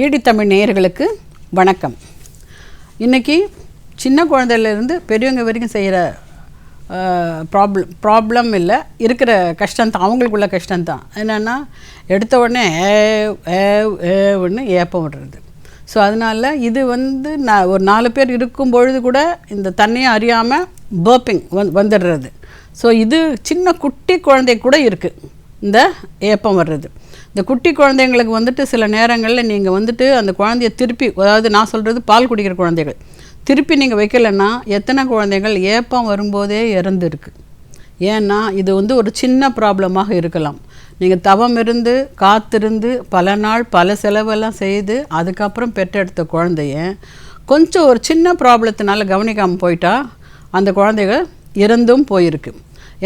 DD Tamil நேயர்களுக்கு வணக்கம். இன்றைக்கி சின்ன குழந்தையிலேருந்து பெரியவங்க வரைக்கும் செய்கிற ப்ராப்ளம் ப்ராப்ளம் இல்லை இருக்கிற கஷ்டம்தான் அவங்களுக்குள்ள கஷ்டம்தான். என்னென்னா எடுத்த உடனே ஏ ஏ ஏன்னு ஏப்பம் விடுறது. ஸோ அதனால் இது வந்து நான் ஒரு நாலு பேர் இருக்கும் பொழுது கூட இந்த தண்ணியை அறியாமல் பர்பிங் வந் வந்துடுறது. ஸோ இது சின்ன குட்டி குழந்தை கூட இருக்குது இந்த ஏப்பம் வர்றது இந்த குட்டி குழந்தைங்களுக்கு வந்துட்டு சில நேரங்களில் நீங்கள் வந்துட்டு அந்த குழந்தைய திருப்பி அதாவது நான் சொல்கிறது பால் குடிக்கிற குழந்தைகள் திருப்பி நீங்கள் வைக்கலைன்னா எத்தனை குழந்தைகள் ஏப்பம் வரும்போதே இறந்துருக்கு. ஏன்னா இது வந்து ஒரு சின்ன ப்ராப்ளமாக இருக்கலாம். நீங்கள் தவம் இருந்து காத்திருந்து பல நாள் பல செலவெல்லாம் செய்து அதுக்கப்புறம் பெற்றெடுத்த குழந்தைய கொஞ்சம் ஒரு சின்ன ப்ராப்ளத்தினால கவனிக்காமல் போயிட்டா அந்த குழந்தைகள் இறந்தும் போயிருக்கு.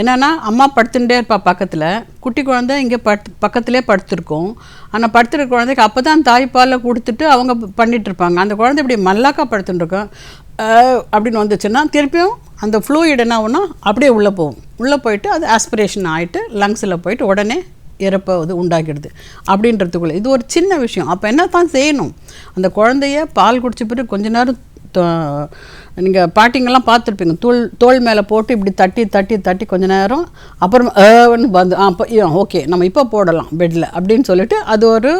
என்னென்னா அம்மா படுத்துட்டே இருப்பா பக்கத்தில். குட்டி குழந்தை இங்கே படுத்து பக்கத்திலே படுத்துருக்கோம். ஆனால் படுத்துருக்க குழந்தைக்கு அப்போ தான் தாய்ப்பாலில் கொடுத்துட்டு அவங்க பண்ணிகிட்ருப்பாங்க அந்த குழந்தை இப்படி மல்லாக்கா படுத்துட்டுருக்கோம் அப்படின்னு வந்துச்சுன்னா திருப்பியும் அந்த ஃப்ளூயிட் என்ன ஆகும்னா அப்படியே உள்ளே போகும். உள்ளே போயிட்டு அது ஆஸ்பிரேஷன் ஆகிட்டு லங்ஸில் போயிட்டு உடனே இறப்பை இது உண்டாக்கிடுது. அப்படின்றதுக்குள்ளே இது ஒரு சின்ன விஷயம். அப்போ என்ன தான் செய்யணும்? அந்த குழந்தைய பால் குடிச்ச பிறகு கொஞ்ச நேரம் நீங்கள் பாட்டிங்கெல்லாம் பார்த்துருப்பீங்க. தோல் தோல் மேலே போட்டு இப்படி தட்டி தட்டி தட்டி கொஞ்ச நேரம் அப்புறம் ஏன்னு வந்து ஆ ஓகே நம்ம இப்போ போடலாம் பெட்டில் அப்படின்னு சொல்லிட்டு அது ஒரு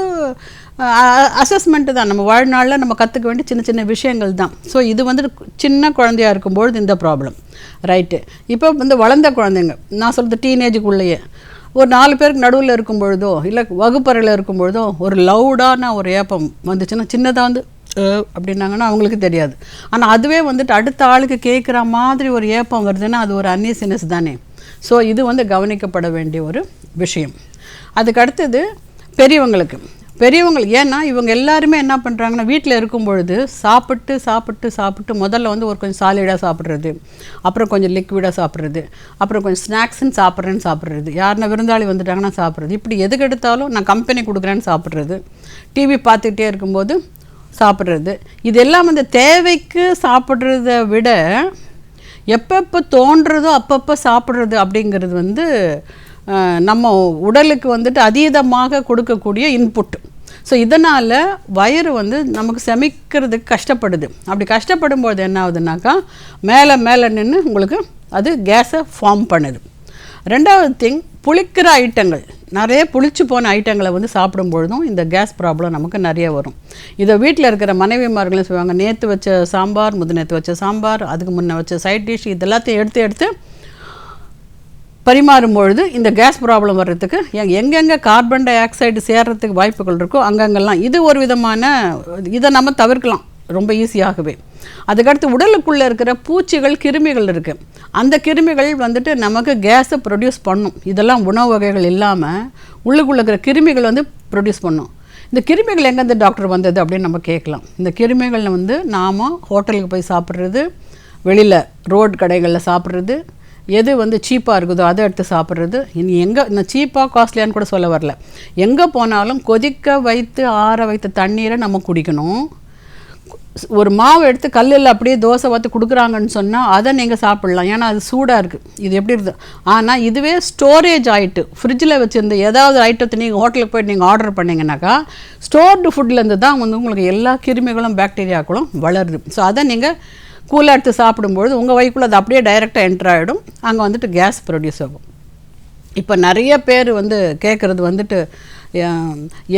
அசஸ்மெண்ட்டு தான். நம்ம வாழ்நாளில் நம்ம கற்றுக்க வேண்டிய சின்ன சின்ன விஷயங்கள் தான். ஸோ இது வந்து சின்ன குழந்தையா இருக்கும்பொழுது இந்த ப்ராப்ளம் ரைட்டு இப்போ வந்து வளர்ந்த குழந்தைங்க நான் சொல்கிறது டீனேஜுக்குள்ளேயே ஒரு நாலு பேருக்கு நடுவில் இருக்கும் பொழுதோ இல்லை வகுப்பறையில் இருக்கும் பொழுதோ ஒரு லவுடான ஒரு ஏப்பம் வந்துச்சுன்னா சின்னதாக வந்து அப்படின்னாங்கன்னா அவங்களுக்கு தெரியாது. ஆனால் அதுவே வந்துட்டு அடுத்த ஆளுக்கு கேட்குற மாதிரி ஒரு ஏப்பம் வருதுன்னா அது ஒரு அன்னியசினஸ் தானே. ஸோ இது வந்து கவனிக்கப்பட வேண்டிய ஒரு விஷயம். அதுக்கு அடுத்தது பெரியவங்களுக்கு. பெரியவங்களுக்கு ஏன்னா இவங்க எல்லாருமே என்ன பண்ணுறாங்கன்னா வீட்டில் இருக்கும் பொழுது சாப்பிட்டு சாப்பிட்டு சாப்பிட்டு முதல்ல வந்து ஒரு கொஞ்சம் சாலிடாக சாப்பிட்றது. அப்புறம் கொஞ்சம் லிக்விடாக சாப்பிட்றது. அப்புறம் கொஞ்சம் ஸ்நாக்ஸ்ன்னு சாப்பிட்றேன்னு சாப்பிட்றது. யாருன்னா விருந்தாளி வந்துட்டாங்கன்னா சாப்பிட்றது. இப்படி எதுக்கு எடுத்தாலும் நான் கம்பெனி கொடுக்குறேன்னு சாப்பிட்றது. டிவி பார்த்துக்கிட்டே இருக்கும்போது சாப்பிட்றது. இதெல்லாம் வந்து தேவைக்கு சாப்பிட்றத விட எப்பப்போ தோன்றதோ அப்பப்போ சாப்பிட்றது அப்படிங்கிறது வந்து நம்ம உடலுக்கு வந்துட்டு அதீதமாக கொடுக்கக்கூடிய இன்புட் ஸோ இதனால் வயிறு வந்து நமக்கு செமிக்கிறதுக்கு கஷ்டப்படுது. அப்படி கஷ்டப்படும் போது என்ன ஆகுதுனாக்கா மேலே மேலே நின்று உங்களுக்கு அது கேஸை ஃபார்ம் பண்ணுது. ரெண்டாவது திங் புளிக்கிற ஐட்டங்கள். நிறைய புளிச்சு போன ஐட்டங்களை வந்து சாப்பிடும் பொழுதும் இந்த கேஸ் ப்ராப்ளம் நமக்கு நிறைய வரும். இதை வீட்டில் இருக்கிற மனைவிமார்களும் சொல்லுவாங்க நேற்று வச்ச சாம்பார் முது வச்ச சாம்பார் அதுக்கு முன்னே வச்ச சைட் டிஷ் இது எல்லாத்தையும் எடுத்து எடுத்து பரிமாறும் பொழுது இந்த கேஸ் ப்ராப்ளம் வர்றதுக்கு எங்கெங்கே கார்பன் டை ஆக்சைடு சேர்றதுக்கு வாய்ப்புகள் இருக்கோ அங்கங்கெல்லாம் இது ஒரு விதமான இதை நம்ம தவிர்க்கலாம். ரொம்ப ஈஸியாகவே அதுக்கடுத்து உடலுக்குள்ளே இருக்கிற பூச்சிகள் கிருமிகள் இருக்குது அந்த கிருமிகள் வந்துட்டு நமக்கு கேஸை ப்ரொடியூஸ் பண்ணும். இதெல்லாம் உணவு வகைகள் இல்லாமல் உள்ளுக்குள்ளே இருக்கிற கிருமிகள் வந்து ப்ரொடியூஸ் பண்ணும். இந்த கிருமிகள் எங்கேருந்து டாக்டர் வந்தது அப்படின்னு நம்ம கேட்கலாம். இந்த கிருமிகள் வந்து நாம் ஹோட்டலுக்கு போய் சாப்பிட்றது வெளியில் ரோட் கடைகளில் சாப்பிட்றது எது வந்து சீப்பாக இருக்குதோ அதை எடுத்து சாப்பிட்றது. இனி எங்கே இந்த சீப்பாக காஸ்ட்லியான்னு கூட சொல்ல வரல. எங்கே போனாலும் கொதிக்க வைத்து ஆற வைத்த தண்ணீரை நம்ம குடிக்கணும். ஒரு மாவு எடுத்து கல்லில் அப்படியே தோசை பார்த்து கொடுக்குறாங்கன்னு சொன்னால் அதை நீங்கள் சாப்பிட்லாம். ஏன்னா அது சூடாக இருக்குது இது எப்படி இருக்குது ஆனால் இதுவே ஸ்டோரேஜ் ஆகிட்டு ஃப்ரிட்ஜில் வச்சுருந்த ஏதாவது ஐட்டத்தை நீங்கள் ஹோட்டலுக்கு போய்ட்டு நீங்கள் ஆர்டர் பண்ணிங்கனாக்கா ஸ்டோர்டு ஃபுட்லேருந்து தான் வந்து உங்களுக்கு எல்லா கிருமிகளும் பாக்டீரியாக்களும் வளருது. ஸோ அதை நீங்கள் கூலாக எடுத்து சாப்பிடும்பொழுது உங்கள் வயிற்றுக்குள்ளே அது அப்படியே டைரெக்டாக என்ட்ரு ஆகிடும் அங்கே வந்துட்டு கேஸ் ப்ரொடியூஸ் ஆகும். இப்போ நிறைய பேர் வந்து கேட்குறது வந்துட்டு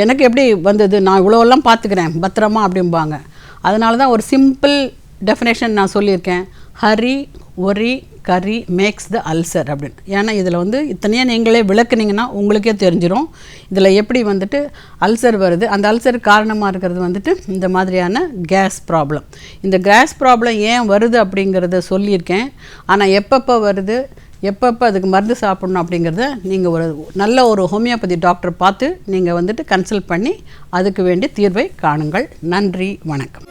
எனக்கு எப்படி வந்தது? நான் இவ்வளோலாம் பார்த்துக்கிறேன். பத்திரமா அப்படிம்பாங்க. அதனால தான் ஒரு சிம்பிள் டெஃபினேஷன் நான் சொல்லியிருக்கேன். Hurry worry curry makes the ulcer அப்படின்னு. ஏன்னா இதில் வந்து இத்தனையாக நீங்களே விளக்குனீங்கன்னா உங்களுக்கே தெரிஞ்சிடும் இதில் எப்படி வந்துட்டு அல்சர் வருது அந்த அல்சர் காரணமாக இருக்கிறது வந்துட்டு இந்த மாதிரியான கேஸ் ப்ராப்ளம் இந்த கேஸ் ப்ராப்ளம் ஏன் வருது அப்படிங்கிறத சொல்லியிருக்கேன். ஆனால் எப்பப்போ வருது எப்பப்போ அதுக்கு மருந்து சாப்பிட்ணும் அப்படிங்கிறத நீங்கள் ஒரு நல்ல ஒரு ஹோமியோபதி டாக்டர் பார்த்து நீங்கள் வந்துட்டு கன்சல்ட் பண்ணி அதுக்கு வேண்டிய தீர்வை காணுங்கள். நன்றி வணக்கம்.